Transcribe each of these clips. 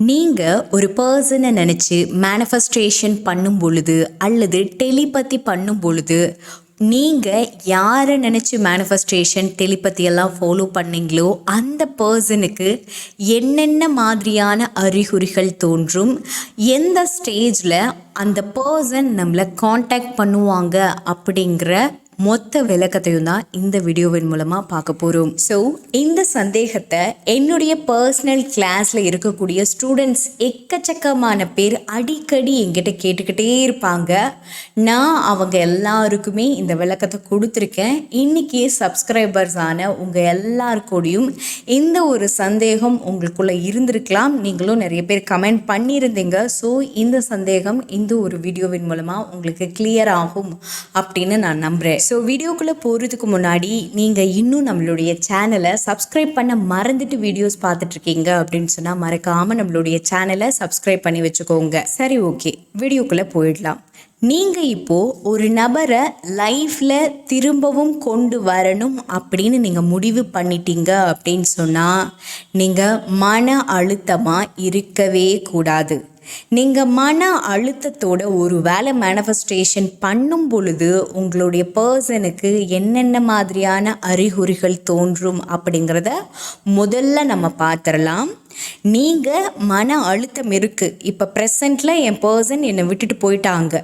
நீங்கள் ஒரு பர்சனை நினச்சி மேனிஃபெஸ்ட்ரேஷன் பண்ணும் பொழுது அல்லது டெலிபதி பண்ணும் பொழுது நீங்கள் யாரை நினச்சி மேனிஃபெஸ்ட்ரேஷன் டெலிபதி எல்லாம் ஃபாலோ பண்ணீங்களோ அந்த பர்சனுக்கு என்னென்ன மாதிரியான அறிகுறிகள் தோன்றும் எந்த ஸ்டேஜில் அந்த பர்சன் நம்மளை காண்டாக்ட் பண்ணுவாங்க அப்படிங்கிற மொத்த விளக்கத்தையும் தான் இந்த வீடியோவின் மூலமாக பார்க்க போகிறோம் ஸோ இந்த சந்தேகத்தை என்னுடைய பர்சனல் கிளாஸில் இருக்கக்கூடிய ஸ்டூடெண்ட்ஸ் எக்கச்சக்கமான பேர் அடிக்கடி என்கிட்ட கேட்டுக்கிட்டே இருப்பாங்க. நான் அவங்க எல்லாருக்குமே இந்த விளக்கத்தை கொடுத்துருக்கேன். இன்றைக்கி சப்ஸ்கிரைபர்ஸ் ஆன உங்கள் எல்லாருக்கூடையும் இந்த ஒரு சந்தேகம் உங்களுக்குள்ளே இருந்திருக்கலாம். நீங்களும் நிறைய பேர் கமெண்ட் பண்ணியிருந்தீங்க. ஸோ இந்த சந்தேகம் இந்த ஒரு வீடியோவின் மூலமாக உங்களுக்கு கிளியர் ஆகும் அப்படின்னு நான் நம்புகிறேன் ஸோ வீடியோக்குள்ளே போகிறதுக்கு முன்னாடி நீங்கள் இன்னும் நம்மளுடைய சேனலை சப்ஸ்கிரைப் பண்ண மறந்துட்டு வீடியோஸ் பார்த்துட்ருக்கீங்க அப்படின்னு சொன்னால் மறக்காமல் நம்மளுடைய சேனலை சப்ஸ்கிரைப் பண்ணி வச்சுக்கோங்க. சரி ஓகே வீடியோக்குள்ளே போயிடலாம். நீங்கள் இப்போது ஒரு நபரை லைஃப்பில் திரும்பவும் கொண்டு வரணும் அப்படின்னு நீங்கள் முடிவு பண்ணிட்டீங்க அப்படின்னு சொன்னால் நீங்கள் மன அழுத்தமாக இருக்கவே கூடாது. நீங்கள் மன அழுத்தத்தோட ஒரு வேலை மேனிஃபெஸ்டேஷன் பண்ணும் பொழுது உங்களுடைய பர்சனுக்கு என்னென்ன மாதிரியான அறிகுறிகள் தோன்றும் அப்படிங்கிறத முதல்ல நம்ம பார்த்துடலாம். நீங்கள் மன அழுத்தம் இருக்குது இப்போ ப்ரெசண்ட்டில் என் பர்சன் என்னை விட்டுட்டு போயிட்டாங்க.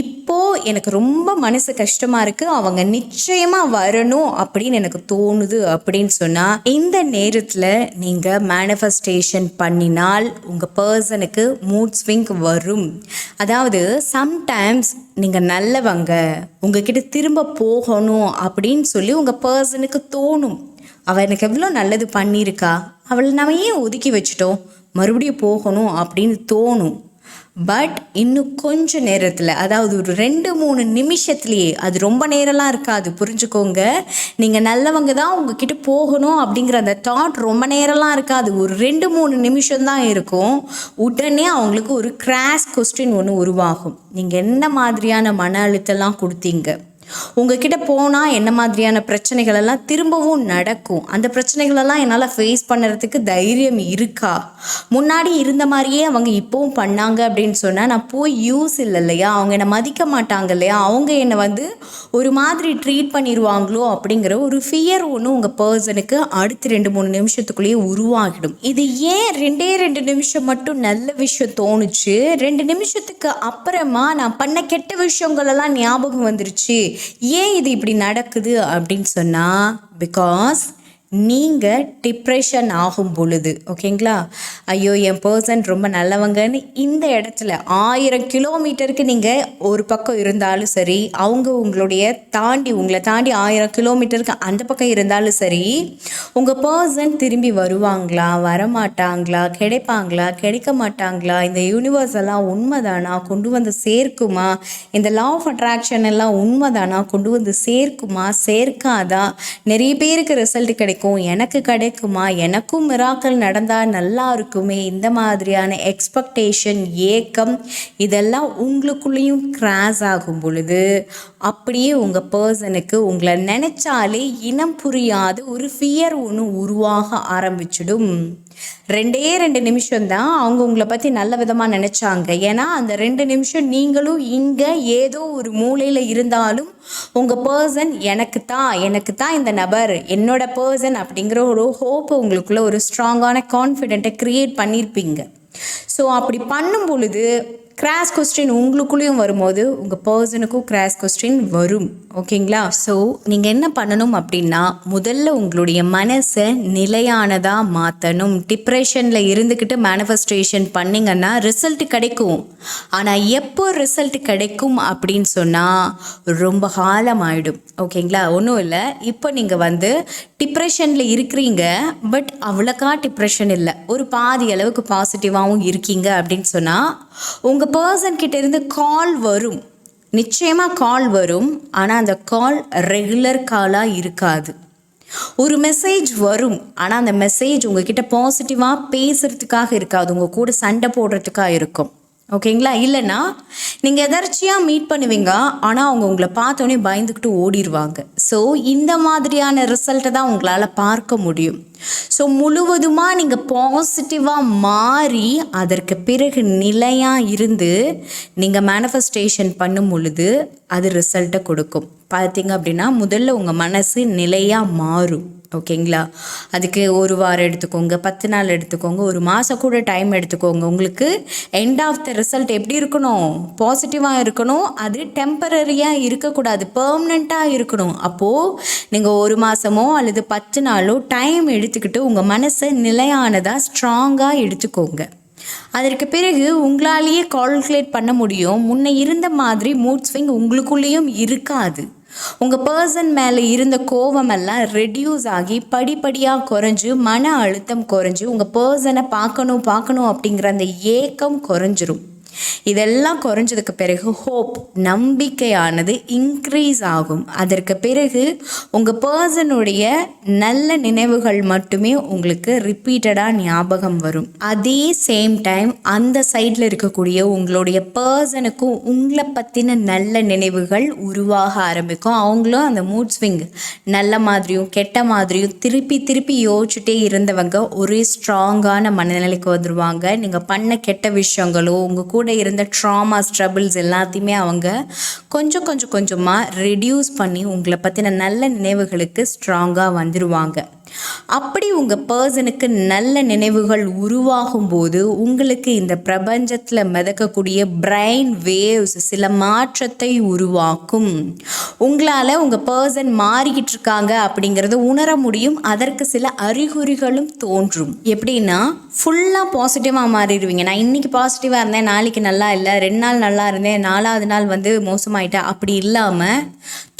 இப்போது எனக்கு ரொம்ப மனசு கஷ்டமாக இருக்குது அவங்க நிச்சயமாக வரணும் அப்படின்னு எனக்கு தோணுது அப்படின்னு சொன்னால் இந்த நேரத்தில் நீங்கள் மேனிஃபெஸ்டேஷன் பண்ணினால் உங்கள் பர்சனுக்கு மூட் ஸ்விங் வரும். அதாவது சம்டைம்ஸ் நீங்கள் நல்லவங்க உங்ககிட்ட திரும்ப போகணும் அப்படின்னு சொல்லி உங்கள் பர்சனுக்கு தோணும். அவள் எனக்கு எவ்வளோ நல்லது பண்ணியிருக்கா? அவளை நம்ம ஏன் ஒதுக்கி வச்சிட்டோம்? மறுபடியும் போகணும் அப்படின்னு தோணும். பட் இன்னும் கொஞ்ச நேரத்தில் அதாவது ஒரு ரெண்டு மூணு நிமிஷத்துலேயே அது ரொம்ப நேரம்லாம் இருக்காது புரிஞ்சுக்கோங்க. நீங்கள் நல்லவங்க தான் உங்ககிட்ட போகணும் அப்படிங்கிற அந்த தாட் ரொம்ப நேரம்லாம் இருக்காது. ஒரு ரெண்டு மூணு நிமிஷம் தான் இருக்கும். உடனே அவங்களுக்கு ஒரு கிராஷ் கொஸ்டின் ஒன்று உருவாகும். நீங்கள் என்ன மாதிரியான மன அழுத்தம்லாம் கொடுத்தீங்க? உங்ககிட்ட போனால் என்ன மாதிரியான பிரச்சனைகள் எல்லாம் திரும்பவும் நடக்கும். அந்த பிரச்சனைகளெல்லாம் என்னால் ஃபேஸ் பண்ணுறதுக்கு தைரியம் இருக்கா? முன்னாடி இருந்த மாதிரியே அவங்க இப்போவும் பண்ணாங்க அப்படின்னு சொன்னால் நான் போய் யூஸ் இல்லை இல்லையா? அவங்க என்னை மதிக்க மாட்டாங்க இல்லையா? அவங்க என்னை வந்து ஒரு மாதிரி ட்ரீட் பண்ணிடுவாங்களோ அப்படிங்கிற ஒரு ஃபியர் ஒன்று உங்கள் பர்சனுக்கு அடுத்து ரெண்டு மூணு நிமிஷத்துக்குள்ளேயே உருவாகிடும். இது ஏன் ரெண்டே ரெண்டு நிமிஷம் மட்டும் நல்ல விஷயம் தோணுச்சு? ரெண்டு நிமிஷத்துக்கு அப்புறமா நான் பண்ண கெட்ட விஷயங்களெல்லாம் ஞாபகம் வந்துருச்சு. ஏன் இது இப்படி நடக்குது அப்படின்னு சொன்னால் பிகாஸ் நீங்கள் டிப்ரெஷன் ஆகும் பொழுது ஓகேங்களா ஐயோ என் பர்சன் ரொம்ப நல்லவங்கன்னு இந்த இடத்துல ஆயிரம் கிலோமீட்டருக்கு நீங்கள் ஒரு பக்கம் இருந்தாலும் சரி அவங்க உங்களுடைய தாண்டி உங்களை தாண்டி ஆயிரம் கிலோமீட்டருக்கு அந்த பக்கம் இருந்தாலும் சரி உங்கள் பர்சன் திரும்பி வருவாங்களா வரமாட்டாங்களா கிடைப்பாங்களா கிடைக்க மாட்டாங்களா இந்த யூனிவர்ஸ் எல்லாம் உண்மைதானா கொண்டு வந்து சேர்க்குமா இந்த லா ஆஃப் அட்ராக்ஷன் எல்லாம் உண்மைதானா கொண்டு வந்து சேர்க்குமா சேர்க்காதா நிறைய பேருக்கு ரிசல்ட் கிடைக்கும். எனக்கு கிடைக்குமா எனக்கும் மிராக்கள் நடந்தால் நல்லா இருக்குமே இந்த மாதிரியான எக்ஸ்பெக்டேஷன் ஏக்கம் இதெல்லாம் உங்களுக்குள்ளேயும் கிராஸ் ஆகும் பொழுது அப்படியே உங்கள் பர்சனுக்கு உங்களை நினச்சாலே இனம் புரியாத ஒரு ஃபியர் ஒன்று உருவாக ஆரம்பிச்சிடும். ரெண்டே ரெண்டு நிமிஷம் தான் அவங்க உங்களை பற்றி நல்ல விதமாக நினச்சாங்க. ஏன்னா அந்த ரெண்டு நிமிஷம் நீங்களும் இங்கே ஏதோ ஒரு மூலையில் இருந்தாலும் உங்கள் பர்சன் எனக்கு தான் எனக்கு தான் இந்த நபர் என்னோட பர்சன் அப்படிங்கிற ஒரு ஹோப்பை உங்களுக்குள்ள ஒரு ஸ்ட்ராங்கான கான்ஃபிடென்ட்டை க்ரியேட் பண்ணியிருப்பீங்க ஸோ அப்படி பண்ணும் பொழுது கிராஸ் கொஸ்டின் உங்களுக்குள்ளேயும் வரும்போது உங்கள் பர்சனுக்கும் கிராஸ் கொஸ்டின் வரும். ஓகேங்களா ஸோ நீங்கள் என்ன பண்ணணும் அப்படின்னா முதல்ல உங்களுடைய மனசை நிலையானதாக மாற்றணும் டிப்ரெஷனில் இருந்துக்கிட்டு மேனிஃபெஸ்டேஷன் பண்ணிங்கன்னா ரிசல்ட் கிடைக்கும். ஆனால் எப்போ ரிசல்ட் கிடைக்கும் அப்படின்னு சொன்னால் ரொம்ப காலம் ஆகிடும் ஓகேங்களா ஒன்றும் இல்லை. இப்போ நீங்கள் வந்து டிப்ரெஷனில் இருக்கிறீங்க பட் அவ்வளோக்கா டிப்ரெஷன் இல்லை. ஒரு பாதி அளவுக்கு பாசிட்டிவாகவும் இருக்கீங்க அப்படின்னு சொன்னால் உங்கள் பர்சன் கிட்ட இருந்து கால் வரும். நிச்சயமாக கால் வரும். ஆனால் அந்த கால் ரெகுலர் காலாக இருக்காது. ஒரு மெசேஜ் வரும். ஆனால் அந்த மெசேஜ் உங்ககிட்ட பாசிட்டிவாக பேசுகிறதுக்காக இருக்காது. உங்கள் கூட சண்டை போடுறதுக்காக இருக்கும். ஓகேங்களா? இல்லைன்னா நீங்கள் எதர்ச்சியாக மீட் பண்ணுவீங்க ஆனால் அவங்க உங்களை பார்த்தோன்னே பயந்துக்கிட்டு ஓடிடுவாங்க ஸோ இந்த மாதிரியான ரிசல்ட்டை தான் உங்களால் பார்க்க முடியும். ஸோ முழுவதுமாக நீங்கள் பாசிட்டிவாக மாறி அதற்கு பிறகு நிலையாக இருந்து நீங்கள் மேனிஃபெஸ்டேஷன் பண்ணும் பொழுது அது ரிசல்ட்டை கொடுக்கும். பார்த்தீங்க அப்படின்னா முதல்ல உங்கள் மனசு நிலையாக மாறும். ஓகேங்களா? அதுக்கு ஒரு வாரம் எடுத்துக்கோங்க பத்து நாள் எடுத்துக்கோங்க ஒரு மாதம் கூட டைம் எடுத்துக்கோங்க. உங்களுக்கு எண்ட் ஆஃப் த ரிசல்ட் எப்படி இருக்கணும்? பாசிட்டிவாக இருக்கணும் அது டெம்பரரியாக இருக்கக்கூடாது பெர்மனெண்ட்டாக இருக்கணும். அப்போது நீங்கள் ஒரு மாதமோ அல்லது பத்து நாளோ டைம் எடுத்துக்கிட்டு உங்கள் மனசை நிலையானதாக ஸ்ட்ராங்காக எடுத்துக்கோங்க. அதற்கு பிறகு உங்களாலேயே கால்குலேட் பண்ண முடியும். முன்னே இருந்த மாதிரி மூட் ஸ்விங் உங்களுக்குள்ளேயும் இருக்காது. உங்கள் பர்சன் மேலே இருந்த கோவமெல்லாம் ரெடியூஸ் ஆகி படிப்படியாக குறைஞ்சு மன அழுத்தம் குறைஞ்சு உங்கள் பர்சனை பார்க்கணும் பார்க்கணும் அப்படிங்கிற அந்த ஏக்கம் குறைஞ்சிரும். இதெல்லாம் குறைஞ்சதுக்கு பிறகு ஹோப் நம்பிக்கையானது இன்க்ரீஸ் ஆகும். அதற்கு பிறகு உங்கள் பர்சனுடைய நல்ல நினைவுகள் மட்டுமே உங்களுக்கு ரிப்பீட்டடாக ஞாபகம் வரும். அதே சேம் டைம் அந்த சைடில் இருக்கக்கூடிய உங்களுடைய பர்சனுக்கும் உங்களை பற்றின நல்ல நினைவுகள் உருவாக ஆரம்பிக்கும். அவங்களும் அந்த மூட் ஸ்விங் நல்ல மாதிரியும் கெட்ட மாதிரியும் திருப்பி திருப்பி யோசிச்சுட்டே இருந்தவங்க ஒரே ஸ்ட்ராங்கான மனநிலைக்கு வந்துடுவாங்க நீங்கள் பண்ண கெட்ட விஷயங்களோ உங்கள் கூட இருந்த ட்ராமாஸ் ட்ரபிள்ஸ் எல்லாத்தையுமே அவங்க கொஞ்சம் கொஞ்சம் கொஞ்சமாக ரெடியூஸ் பண்ணி உங்களை பற்றின நல்ல நினைவுகளுக்கு ஸ்ட்ராங்காக வந்துடுவாங்க அப்படி உங்கள் பர்சனுக்கு நல்ல நினைவுகள் உருவாகும் போது உங்களுக்கு இந்த பிரபஞ்சத்தில் மிதக்கக்கூடிய பிரெயின் வேவ்ஸ் சில மாற்றத்தை உருவாக்கும். உங்களால் உங்கள் பர்சன் மாறிக்கிட்டு இருக்காங்க அப்படிங்கிறத உணர முடியும். அதற்கு சில அறிகுறிகளும் தோன்றும். எப்படின்னா ஃபுல்லாக பாசிட்டிவாக மாறிடுவீங்க. நான் இன்றைக்கி பாசிட்டிவாக இருந்தேன் நாளைக்கு நல்லா இல்லை ரெண்டு நாள் நல்லா இருந்தேன் நாலாவது நாள் வந்து மோசமாயிட்டேன் அப்படி இல்லாமல்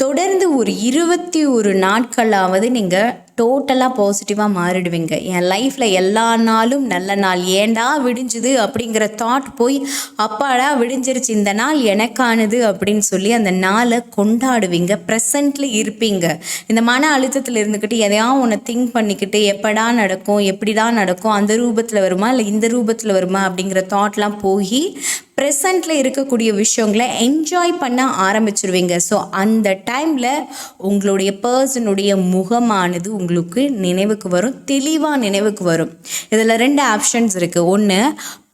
தொடர்ந்து ஒரு இருபத்தி ஒரு நாட்களாவது நீங்கள் டோட்டலாக பாசிட்டிவாக மாறிடுவீங்க. என் லைஃப்பில் எல்லா நாளும் நல்ல நாள். ஏண்டா விடிஞ்சுது அப்படிங்கிற தாட் போய் அப்பாடா விடிஞ்சிருச்சு. இந்த நாள் எனக்கானது அப்படின்னு சொல்லி அந்த நாளை கொண்டாடுவீங்க. ப்ரெசண்ட்டில் இருப்பீங்க. இந்த மன அழுத்தத்தில் இருந்துக்கிட்டு எதையாவது ஒன்று திங்க் பண்ணிக்கிட்டு எப்படா நடக்கும் எப்படிடா நடக்கும் அந்த ரூபத்தில் வருமா? இல்லை இந்த ரூபத்தில் வருமா? அப்படிங்கிற தாட்லாம் போய் ப்ரெசண்ட்டில் இருக்கக்கூடிய விஷயங்களை என்ஜாய் பண்ண ஆரம்பிச்சிருவீங்க. ஸோ அந்த டைமில் உங்களுடைய பர்சனுடைய முகமானது உங்களுக்கு நினைவுக்கு வரும் தெளிவாக நினைவுக்கு வரும். இதில் ரெண்டு ஆப்ஷன்ஸ் இருக்குது ஒன்று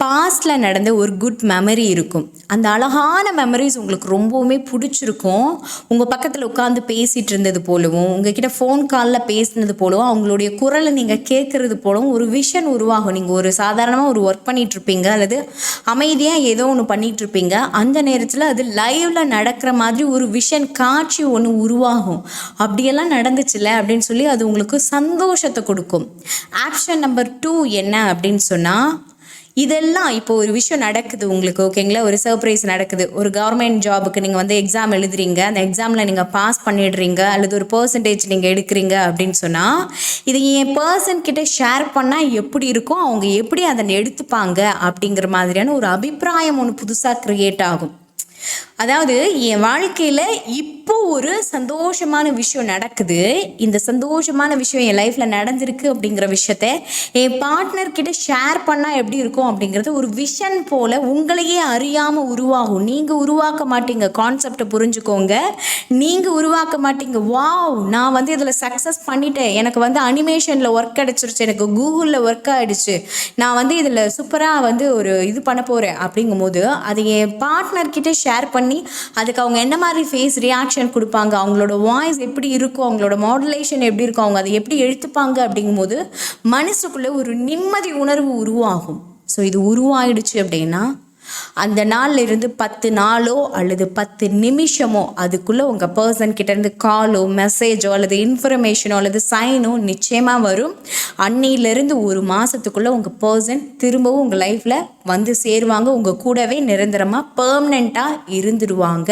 பாஸ்டில் நடந்த ஒரு குட் மெமரி இருக்கும். அந்த அழகான மெமரிஸ் உங்களுக்கு ரொம்பவுமே பிடிச்சிருக்கும். உங்கள் பக்கத்தில் உட்காந்து பேசிகிட்டு இருந்தது போலவும் உங்ககிட்ட ஃபோன் காலில் பேசினது போலவும் அவங்களுடைய குரலை நீங்கள் கேட்குறது போலவும் ஒரு விஷன் உருவாகும். நீங்கள் ஒரு சாதாரணமாக ஒரு ஒர்க் பண்ணிகிட்ருப்பீங்க இருப்பீங்க அல்லது அமைதியாக ஏதோ ஒன்று பண்ணிகிட்ருப்பீங்க அந்த நேரத்தில் அது லைவில் நடக்கிற மாதிரி ஒரு விஷன் காட்சி ஒன்று உருவாகும். அப்படியெல்லாம் நடந்துச்சுல்ல அப்படின்னு சொல்லி அது உங்களுக்கு சந்தோஷத்தை கொடுக்கும். ஆப்ஷன் நம்பர் டூ என்ன அப்படின்னு சொன்னால் இதெல்லாம் இப்போ ஒரு விஷயம் நடக்குது உங்களுக்கு ஓகேங்களா ஒரு சர்ப்ரைஸ் நடக்குது. ஒரு கவர்மெண்ட் ஜாபுக்கு நீங்கள் வந்து எக்ஸாம் எழுதுறீங்க அந்த எக்ஸாமில் நீங்கள் பாஸ் பண்ணிடுறீங்க அல்லது ஒரு பர்சன்டேஜ் நீங்கள் எடுக்கிறீங்க அப்படின்னு சொன்னால் இதை என் பர்சன் கிட்ட ஷேர் பண்ணால் எப்படி இருக்கும் அவங்க எப்படி அதை எடுத்துப்பாங்க அப்படிங்கிற மாதிரியான ஒரு அபிப்பிராயம் ஒன்று புதுசாக க்ரியேட் ஆகும். அதாவது என் வாழ்க்கையில் இப்போ ஒரு சந்தோஷமான விஷயம் நடக்குது. இந்த சந்தோஷமான விஷயம் என் லைஃப்பில் நடந்திருக்கு அப்படிங்கிற விஷயத்த என் பார்ட்னர்கிட்ட ஷேர் பண்ணால் எப்படி இருக்கும் அப்படிங்கிறது ஒரு விஷன் போல் உங்களையே அறியாமல் உருவாகும். நீங்கள் உருவாக்க மாட்டீங்க கான்செப்டை புரிஞ்சுக்கோங்க. நீங்கள் உருவாக்க மாட்டீங்க. வாவ் நான் வந்து இதில் சக்ஸஸ் பண்ணிட்டேன். எனக்கு வந்து அனிமேஷனில் ஒர்க் கிடச்சிருச்சு எனக்கு கூகுளில் ஒர்க் ஆகிடுச்சு நான் வந்து இதில் சூப்பராக வந்து ஒரு இது பண்ண போகிறேன் அப்படிங்கும்போது அது என் பார்ட்னர்கிட்ட ஷேர் பண்ணி அதுக்கு அவங்க என்ன மாதிரி ஃபேஸ் ரியாக்ஷன் கொடுப்பாங்க? அவங்களோட வாய்ஸ் எப்படி இருக்கும்? அவங்களோட மாடுலேஷன் எப்படி இருக்கும்? அவங்க அதை எப்படி எடுத்துப்பாங்க அப்படிங்கும்போது மனசுக்குள்ளே ஒரு நிம்மதி உணர்வு உருவாகும். ஸோ இது உருவாயிடுச்சு அப்படின்னா அந்த நாள்ல இருந்து பத்து நாளோ அல்லது பத்து நிமிஷமோ அதுக்குள்ளே உங்கள் பர்சன் கிட்டேருந்து காலோ மெசேஜோ அல்லது இன்ஃபர்மேஷனோ அல்லது சைனோ நிச்சயமாக வரும். அன்னையிலேருந்து ஒரு மாதத்துக்குள்ளே உங்கள் பர்சன் திரும்பவும் உங்கள் லைஃப்பில் வந்து சேருவாங்க. உங்கள் கூடவே நிரந்தரமாக பர்மனெண்ட்டாக இருந்துருவாங்க.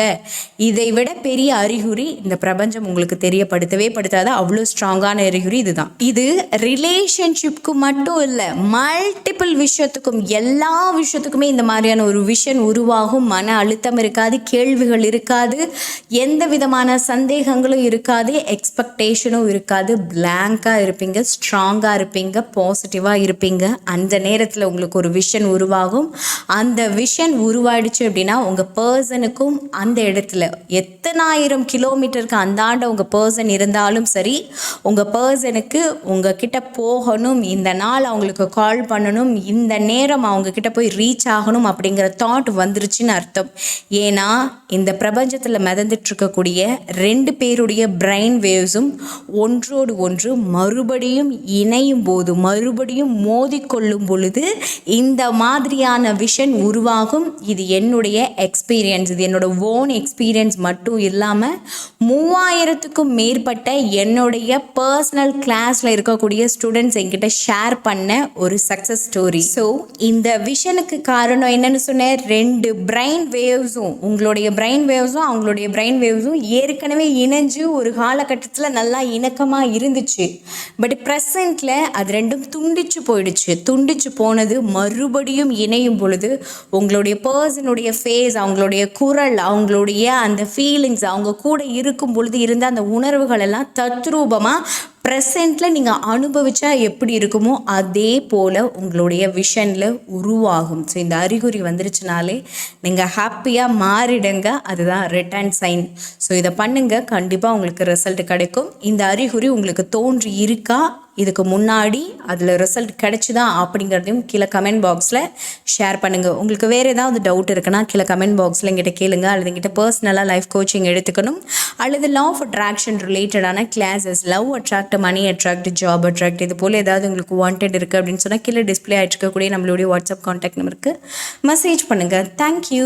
இதை விட பெரிய அறிகுறி இந்த பிரபஞ்சம் உங்களுக்கு தெரியப்படுத்தவே படுத்தாத. அவ்வளோ ஸ்ட்ராங்கான அறிகுறி இதுதான். இது ரிலேஷன்ஷிப்க்கு மட்டும் இல்லை மல்டிபிள் விஷயத்துக்கும் எல்லா விஷயத்துக்குமே இந்த மாதிரியான ஒரு விஷன் உருவாகும் மன அழுத்தம் இருக்காது கேள்விகள் இருக்காது எந்த விதமான சந்தேகங்களும் இருக்காது எக்ஸ்பெக்டேஷனும் இருக்காது. பிளாங்காக இருப்பீங்க ஸ்ட்ராங்காக இருப்பீங்க பாசிட்டிவாக இருப்பீங்க. அந்த நேரத்தில் உங்களுக்கு ஒரு விஷன் உருவாகும். அந்த விஷன் உருவாயிடுச்சு அப்படின்னா உங்கள் பர்சனுக்கும் அந்த இடத்துல எத்தனாயிரம் கிலோமீட்டருக்கு அந்தாண்ட உங்கள் பர்சன் இருந்தாலும் சரி உங்கள் பர்சனுக்கு உங்ககிட்ட போகணும். இந்த நாள் அவங்களுக்கு கால் பண்ணணும். இந்த நேரம் அவங்க கிட்ட போய் ரீச் ஆகணும் அப்படிங்கிற தாட் வந்துருச்சுன்னு அர்த்தம். ஏன்னா இந்த பிரபஞ்சத்தில் மிதந்துட்டு இருக்கக்கூடிய ரெண்டு பேருடைய பிரைன் வேவ்ஸும் ஒன்றோடு ஒன்று மறுபடியும் இணையும் போது மறுபடியும் மோதிக்கொள்ளும் பொழுது இந்த மாதிரியான விஷன் உருவாகும். இது என்னுடைய எக்ஸ்பீரியன்ஸ் இது என்னோட ஓன் எக்ஸ்பீரியன்ஸ் மட்டும் இல்லாமல் மூவாயிரத்துக்கும் மேற்பட்ட என்னுடைய பர்சனல் கிளாஸில் இருக்கக்கூடிய ஸ்டூடெண்ட்ஸ் என்கிட்ட ஷேர் பண்ண ஒரு சக்ஸஸ் ஸ்டோரி ஸோ இந்த விஷனுக்கு காரணம் என்னன்னு சொன்னேன். ரெண்டு பிரெயின் வேவ்ஸும் உங்களுடைய பிரெயின் வேவ்ஸும் அவங்களுடைய பிரெயின் வேவ்ஸும் ஏற்கனவே இணைஞ்சு ஒரு காலகட்டத்தில் நல்லா இணக்கமாக இருந்துச்சு. பட் ப்ரெசண்ட்டில் அது ரெண்டும் துண்டிச்சு போயிடுச்சு. துண்டிச்சு போனது மறுபடியும் இணையும் பொழுது உங்களுடைய பர்சனுடைய ஃபேஸ் அவங்களுடைய குரல் அவங்களுடைய அந்த ஃபீலிங்ஸ் அவங்க கூட இருக்கும் பொழுது இருந்த அந்த உணர்வுகள் எல்லாம் தத்ரூபமாக ப்ரெசண்ட்டில் நீங்கள் அனுபவித்தா எப்படி இருக்குமோ அதே போல் உங்களுடைய விஷனில் உருவாகும். ஸோ இந்த அறிகுறி வந்துருச்சுனாலே நீங்கள் ஹாப்பியாக மாறிடுங்க. அதுதான் ரிட்டர்ன் சைன் ஸோ இதை பண்ணுங்கள் கண்டிப்பாக உங்களுக்கு ரிசல்ட் கிடைக்கும். இந்த அறிகுறி உங்களுக்கு தோன்றி இருக்கா இதுக்கு முன்னாடி அதில் ரிசல்ட் கிடைச்சிதா அப்படிங்கிறதையும் கீழே கமெண்ட் பாக்ஸில் ஷேர் பண்ணுங்கள் உங்களுக்கு வேறு ஏதாவது டவுட் இருக்குன்னா கீழே கமெண்ட் பாக்ஸில் எங்கிட்ட கேளுங்க. அல்லது எங்கிட்ட பர்சனலாக லைஃப் கோச்சிங் எடுத்துக்கணும். அல்லது லா ஆஃப் அட்ராக்ஷன் ரிலேட்டடான classes love attract money attract job attract இது போல் ஏதாவது உங்களுக்கு வாண்டட் இருக்குது அப்படின்னு சொன்னால் கீழே டிஸ்பிளே ஆகிட்டு இருக்கக்கூடிய நம்மளுடைய வாட்ஸ்அப் காண்டாக்ட் நம்பருக்கு மெசேஜ் பண்ணுங்கள் தேங்க்யூ